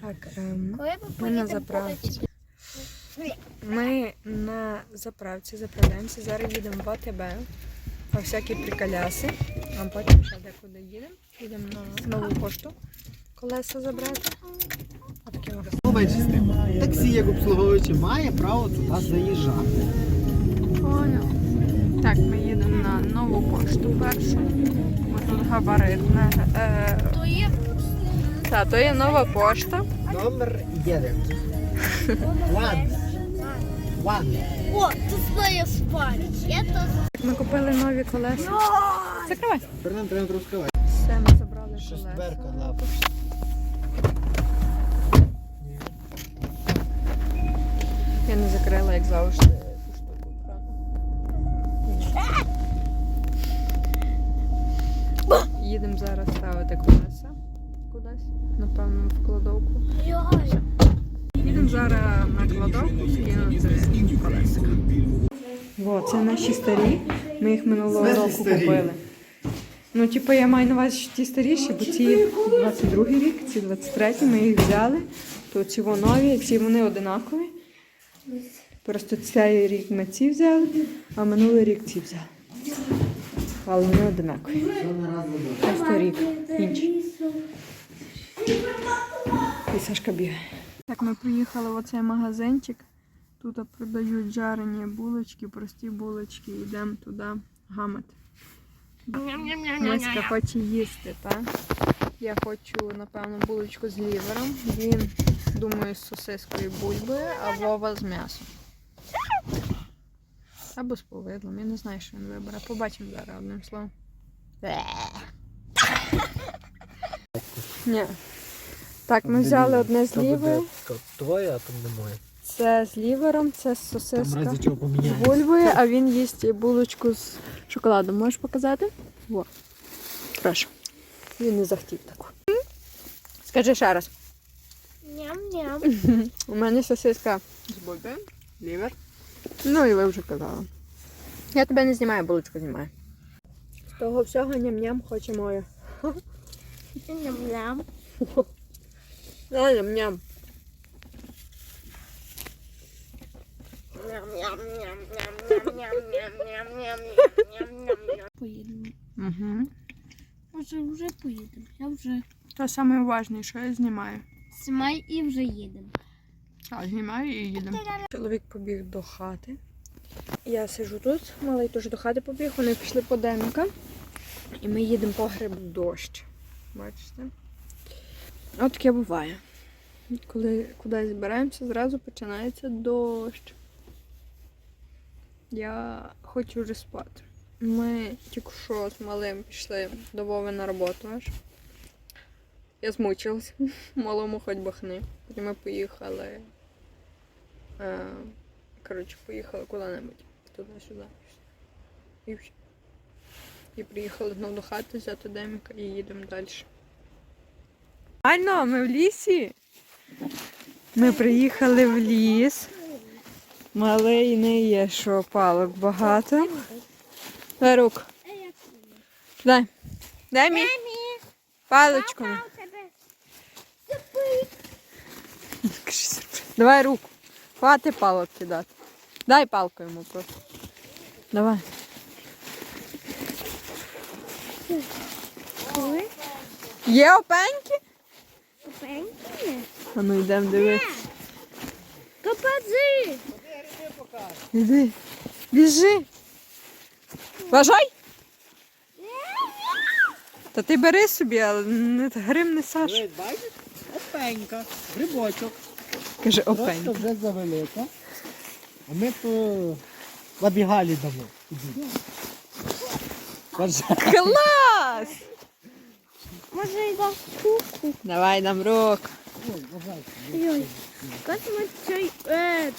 Так, ем, ми на заправці. Ми на заправці заправляємося. Зараз їдемо в АТБ. По всякі приколяси. А потім ще декуди їдемо. Їдемо на нову пошту. Колеса забрати. А такі ось. Таксі, як обслуговуючи, має право туди заїжджати. Понял. Так, ми їдемо на нову пошту першу. Бо тут габаритне. Е, То є та, то є нова пошта. Номер один. One. One. О, тут своє спальня. Я то Ми купили нові колеса. Закривай. Тепер треба розкривати. Все, ми забрали Щось колеса. Я не закрила, як завжди, цю Їдемо зараз ставити колеса кудись, напевно, в кладовку. Їдемо зараз на кладовку скинути колеса. Во, це наші старі. Ми їх минулого року купили. Ну, типу, я маю на увазі, що ті старіші, бо ці 22 рік, ці 23, ми їх взяли. То ці нові, всі вони одинакові. Просто цей рік ми ці взяли, а минулий рік ці взяли. Але вони одинакові. Просто рік інший. І Сашка бігає. Так, ми приїхали в оцей магазинчик. Тут продають жарені булочки, прості булочки. Йдемо туди гамати. Миська хоче їсти, так? Я хочу, напевно, булочку з лівером. Він, думаю, з сосискою бульбою, а Вова з м'ясом. Або з повидлом. Я не знаю, що він вибере. Побачимо зараз одним словом. Ні. Так, ми взяли одне з лівером. Твоє, а там не моє. Це з лівером, це з сосиска. З бульбою, а він їсть булочку з шоколадом. Можеш показати? Во. Прошу. Він не захотів таку. Скажи ще раз. Ням-ням. У мене сосиска з бульбою, лівер. Ну і ви вже казали. Я тебе не знімаю, булочку знімаю. З того всього ням-ням хоче моє. Ням-ням. Да, ням-ням. Поїдемо. Угу. Може, вже поїдемо. Я вже Це саме важне, що я знімаю. знімай і вже їдемо. А, знімаю і їдемо. Чоловік побіг до хати. Я сижу тут, малий теж до хати побіг, вони пішли по Деміка. І ми їдемо по гриб дощ. Бачите? От таке буває. Коли кудись збираємося, зразу починається дощ. Я хочу вже спати. Ми тільки що з малим пішли до Вови на роботу аж. Я змучилась. Малому хоч бахни. Потім ми поїхали. Е, коротше, поїхали куди-небудь. Туди-сюди. І все. І приїхали знову до хати взяти Деміка і їдемо далі. Ально, ми в лісі. Ми приїхали в ліс. Малий не є, що палок багато. Дай руку. Дай. Дай мені паличку. Давай руку. Хвати палок кидати. Дай палку йому просто. Давай. Є опеньки? А ну йдемо дивитися. Копази! Іди. Біжи. Бажай. Та ти бери собі, але не грим не Саш. Ви бачите? Опенька. Грибочок. Каже, Просто вже завелика. А ми то забігали дамо. Іди. Клас! Може, я дам куку. Давай нам рук. Ой. Цей, е.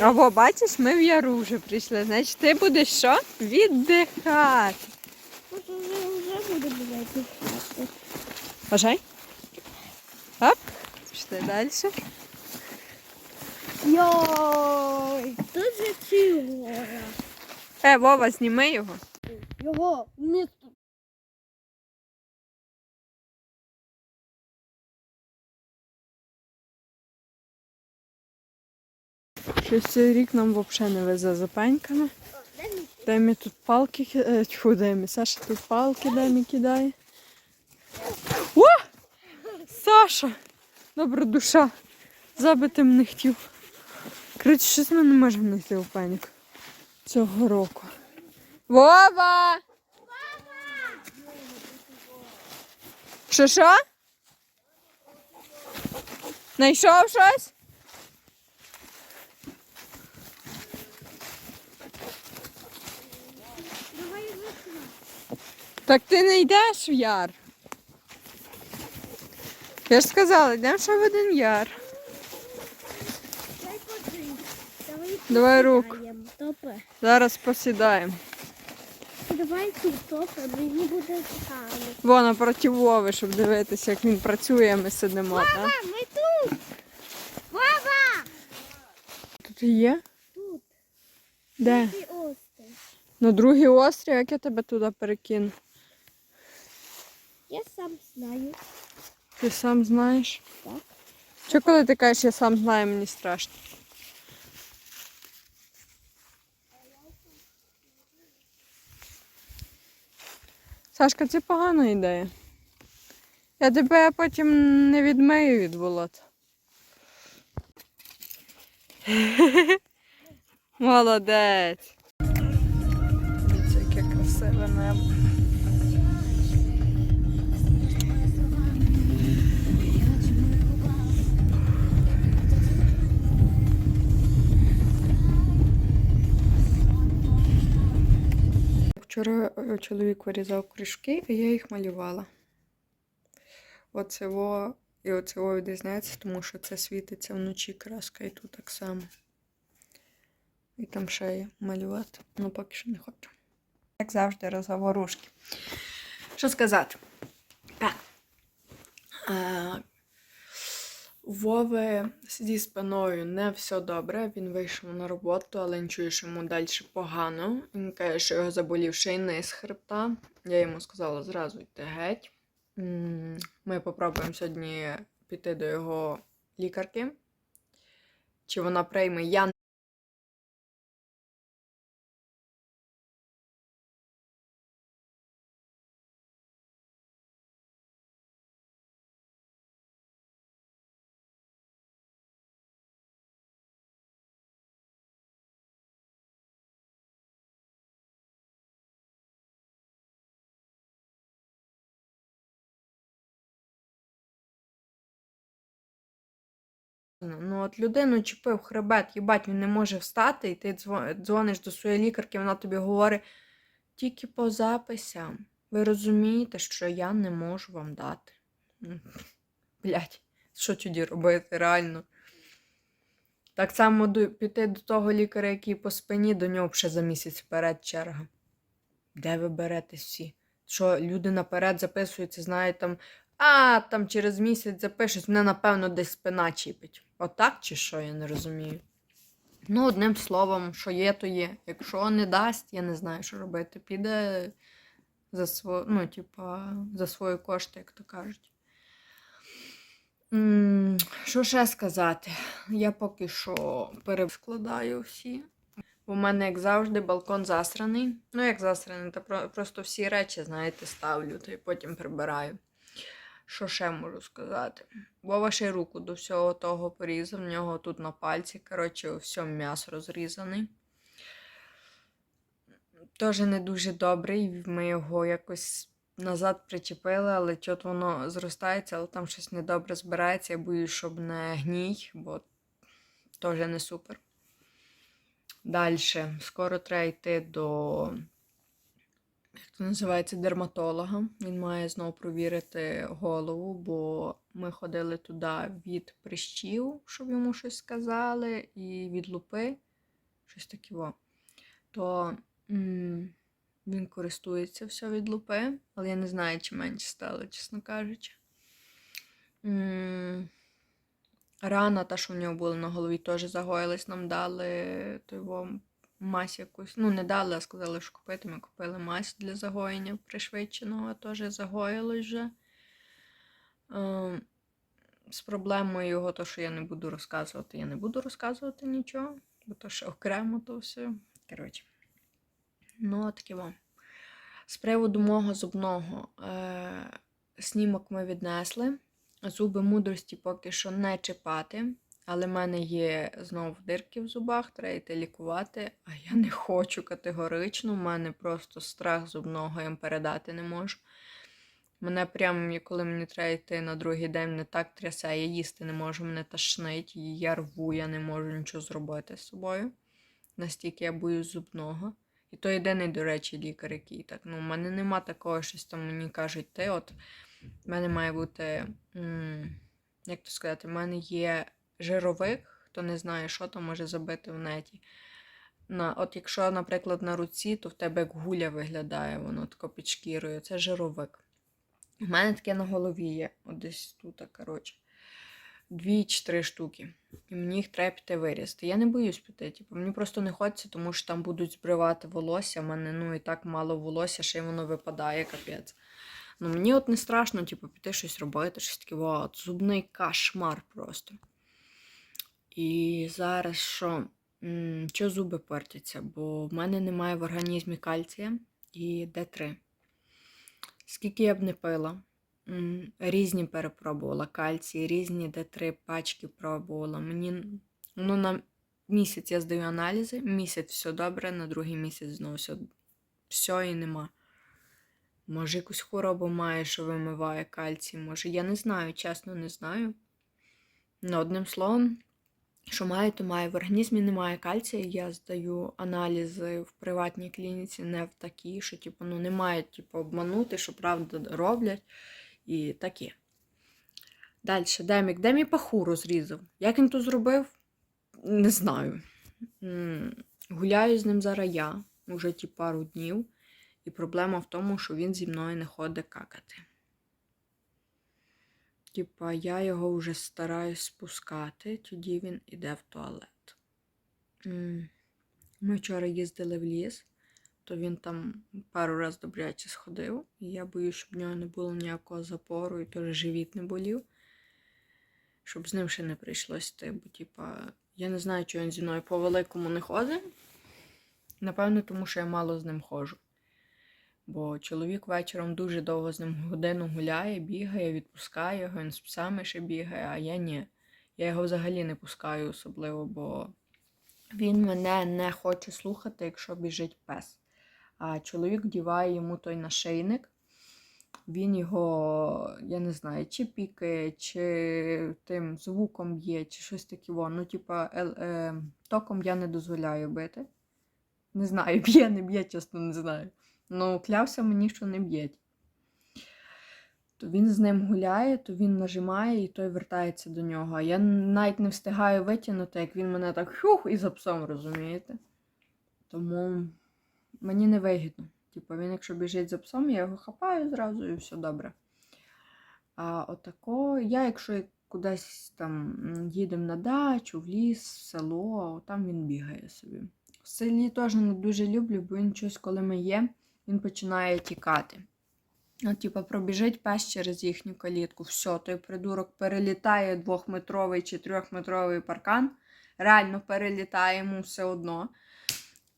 Або бачиш, ми в яру вже прийшли. Значить, ти будеш що? Віддихати. Може, вже, вже буде бувати. Бажай. Оп. Пішли далі. Йой, тут же. Е, Вова, зніми його. Його вмісто Щось цей рік нам взагалі не везе за пеньками. Демі тут палки ки- е, тьфу, Демі, Саша тут палки Демі кидає. О! Саша! Добра душа. Забитим не хотів. Коротше, щось ми не можемо знайти у пеньок цього року. Вова! Що що? Знайшов щось? Так ти не йдеш в яр. Я ж сказала, йдемо ще в один яр. Давай рук. Зараз посідаємо. Давай тут топи, мені буде цікаво. Во напроти Вови, щоб дивитися, як він працює, ми сидимо. Так? Ми тут! Баба! Тут є? Тут. Де? Ти острів. На другий острів, як я тебе туди перекину? Я сам знаю. Ти сам знаєш? Так. Чи коли ти кажеш, я сам знаю, мені страшно? Сашка, це погана ідея. Я тебе потім не відмию від болота. Молодець. Вчора е, чоловік вирізав кружки, і я їх малювала. Оце во і оце во відрізняється, тому що це світиться вночі краска і тут так само. І там ще є малювати. Ну, поки що не хочу. Як завжди, розговорушки. Що сказати? Так. Вови зі спиною не все добре. Він вийшов на роботу, але він чує, що йому далі погано. Він каже, що його заболів шийний з хребта. Я йому сказала зразу йти геть. Ми попробуємо сьогодні піти до його лікарки. Чи вона прийме? Я Ну, от людину чіпив хребет, їбать, він не може встати, і ти дзвониш до своєї лікарки, вона тобі говорить тільки по записям. Ви розумієте, що я не можу вам дати. М, Блядь, що тоді робити, реально? Так само до, піти до того лікаря, який по спині, до нього ще за місяць вперед черга. Де ви берете всі? Що люди наперед записуються, знають там, а там через місяць запишуть, мене, напевно, десь спина чіпить. Отак чи що, я не розумію. Ну, одним словом, що є, то є. Якщо не дасть, я не знаю, що робити. Піде за сво... ну, типа, за свої кошти, як то кажуть. Що ще сказати? Я поки що перескладаю всі. У мене, як завжди, балкон засраний. Ну, як засраний, про- просто всі речі, знаєте, ставлю, та й потім прибираю. Що ще можу сказати? Вова ще руку до всього того порізав. В нього тут на пальці, коротше, все м'ясо розрізаний. Теж не дуже добрий. Ми його якось назад причепили, але чот воно зростається, але там щось недобре збирається. Я боюсь, щоб не гній, бо теж не супер. Далі. Скоро треба йти до як це називається, дерматолога. Він має знову провірити голову, бо ми ходили туди від прищів, щоб йому щось сказали, і від лупи, щось таке. То м, він користується все від лупи, але я не знаю, чи менше стало, чесно кажучи. М, Рана, та, що в нього була на голові, теж загоїлась, нам дали той во, мазь якусь. Ну, не дали, а сказали, що купити. Ми купили мазь для загоєння пришвидшеного, теж загоїлось вже. Ем, з проблемою його, то, що я не буду розказувати, я не буду розказувати нічого. бо то ще окремо то все. Коротше. Ну, таке вам. З приводу мого зубного е- снімок ми віднесли. Зуби мудрості поки що не чіпати. Але в мене є знову дирки в зубах, треба йти лікувати. А я не хочу категорично. У мене просто страх зубного їм передати не можу. Мене прямо, коли мені треба йти на другий день, мене так трясе, я їсти не можу, мене тошнить, я рву, я не можу нічого зробити з собою. Настільки я боюсь зубного. І то єдиний, до речі, лікар, який так. Ну, у мене нема такого, щось там мені кажуть, ти от в мене має бути, м, як то сказати, в мене є жировик, хто не знає, що то може забити в неті. На, от якщо, наприклад, на руці, то в тебе як гуля виглядає, воно тако під шкірою. Це жировик. У мене таке на голові є, от десь тут, коротше. Дві чи три штуки. І мені їх треба піти вирізати. Я не боюсь піти. Типу, мені просто не хочеться, тому що там будуть збривати волосся. У мене ну і так мало волосся, ще й воно випадає, капець. Ну мені от не страшно, типу, піти щось робити, щось таке, от зубний кошмар просто. І зараз що? Що зуби портяться? Бо в мене немає в організмі кальція і Д3. Скільки я б не пила, різні перепробувала кальцій, різні Д3 пачки пробувала. Мені ну, на місяць я здаю аналізи, місяць все добре, на другий місяць знову все, все і нема. Може, якусь хворобу має, що вимиває кальцій, може. Я не знаю, чесно не знаю. Ну, одним словом, що маю, то маю. В організмі немає кальцію. Я здаю аналізи в приватній клініці, не в такій, що типу, ну, немає типу, обманути, що правда роблять. І таке. Далі, Демік. Де мій паху розрізав? Як він то зробив? Не знаю. Гуляю з ним зараз я уже ті пару днів. І проблема в тому, що він зі мною не ходить какати. Типа, я його вже стараюсь спускати, тоді він іде в туалет. Ми вчора їздили в ліс, то він там пару разів добряче сходив, і я боюсь, щоб в нього не було ніякого запору, і теж живіт не болів. Щоб з ним ще не прийшлось йти, бо, типа, я не знаю, чого він зі мною по великому не ходить. Напевно, тому що я мало з ним ходжу. Бо чоловік вечором дуже довго з ним годину гуляє, бігає, відпускає його, він з псами ще бігає, а я ні. Я його взагалі не пускаю особливо, бо він мене не хоче слухати, якщо біжить пес. А чоловік вдіває йому той нашийник. Він його, я не знаю, чи пікає, чи тим звуком б'є, чи щось таке. Ну, типа, ел- е, током я не дозволяю бити. Не знаю, б'є, не б'є, чесно, не знаю. Ну, клявся мені, що не б'ють. То він з ним гуляє, то він нажимає і той вертається до нього. Я навіть не встигаю витягнути, як він мене так хюх і за псом, розумієте? Тому мені не вигідно. Типу, він, якщо біжить за псом, я його хапаю зразу і все добре. А отако, я, якщо кудись там їдемо на дачу, в ліс, в село, там він бігає собі. В селі теж не дуже люблю, бо він щось, коли ми є, він починає тікати. От, типа, пробіжить пес через їхню калітку, все, той придурок перелітає двохметровий чи трьохметровий паркан, реально перелітає йому все одно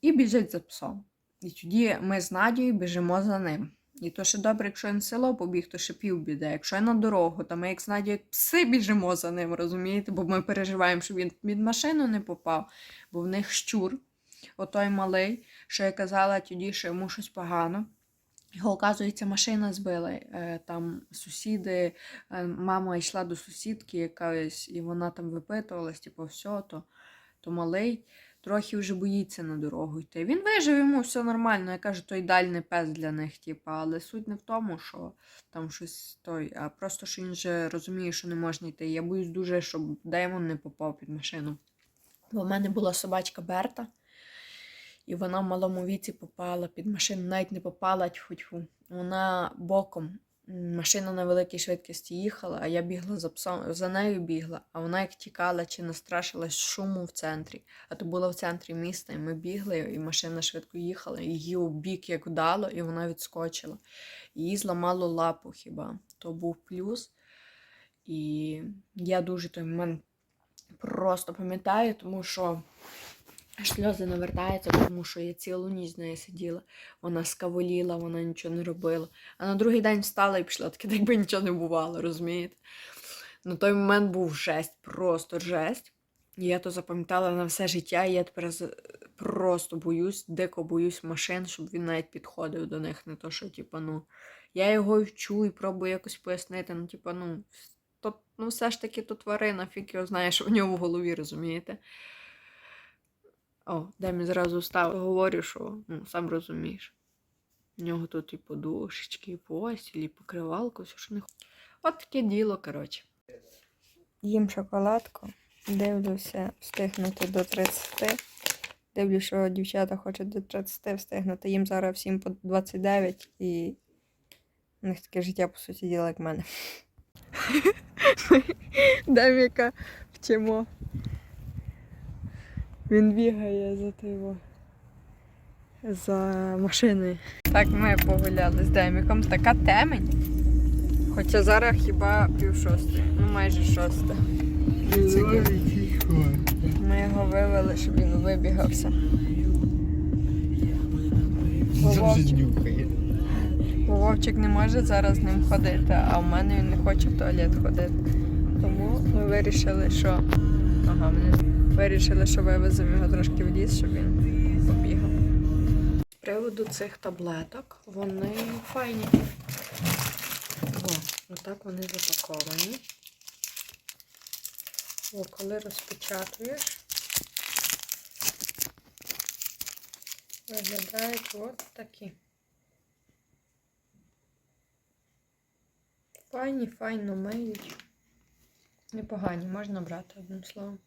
і біжить за псом. І тоді ми з Надією біжимо за ним. І то ще добре, якщо він в село побіг, то ще півбіде. Якщо я на дорогу, то ми як з Надією як пси біжимо за ним, розумієте? Бо ми переживаємо, щоб він під машину не попав, бо в них щур, отой малий, що я казала тоді, що йому щось погано. Його, оказується, машина збила. Е, Там сусіди, е, мама йшла до сусідки якоїсь, і вона там випитувалась, типу, все, то, то малий трохи вже боїться на дорогу йти. Він вижив, йому все нормально. Я кажу, той ідеальний пес для них, типу, але суть не в тому, що там щось той, а просто що він вже розуміє, що не можна йти. Я боюсь дуже, щоб Деймон не попав під машину. Бо в мене була собачка Берта. І вона в малому віці попала під машину, навіть не попала тьфу-тьфу. Вона боком. Машина на великій швидкості їхала, а я бігла за псом, за нею бігла, а вона як тікала чи настрашилась шуму в центрі. А то було в центрі міста, і ми бігли, і машина швидко їхала, і її у бік як вдало, і вона відскочила. Їй зламало лапу хіба. То був плюс. І я дуже той момент просто пам'ятаю, тому що Сльози навертаються, тому що я цілу ніч з нею сиділа. Вона скаволіла, вона нічого не робила. А на другий день встала і пішла, таке, якби нічого не бувало, розумієте? На той момент був жесть, просто жесть. І я то запам'ятала на все життя, і я тепер просто боюсь, дико боюсь машин, щоб він навіть підходив до них. Не то, що, типа, ну, я його вчу і пробую якось пояснити. Ну, типа, ну, то, ну все ж таки то тварина, фік його знає, що в нього в голові, розумієте? О, Демі зразу став. Говорю, що ну, сам розумієш. У нього тут і подушечки, і постіль, і покривалку, все, що не хоче. От таке діло, коротше. Їм шоколадку, дивлюся встигнути до 30. Дивлюся, що дівчата хочуть до 30 встигнути. Їм зараз всім по 29 і у них таке життя, по суті, діла, як в мене. Деміка вчимо. Він бігає за тиво. За машиною. Так, ми погуляли з Деміком. Така темень. Хоча зараз хіба пів шостої. Ну майже шоста. Ми його вивели, щоб він вибігався. Бо Вовчик, не може зараз з ним ходити, а в мене він не хоче в туалет ходити. Тому ми вирішили, що. Ага, ми вирішили, що вивеземо його трошки в ліс, щоб він побігав. З приводу цих таблеток, вони файні. О, отак вони запаковані. О, коли розпечатуєш, виглядають от такі. Файні, файно миють. Непогані, можна брати одним словом.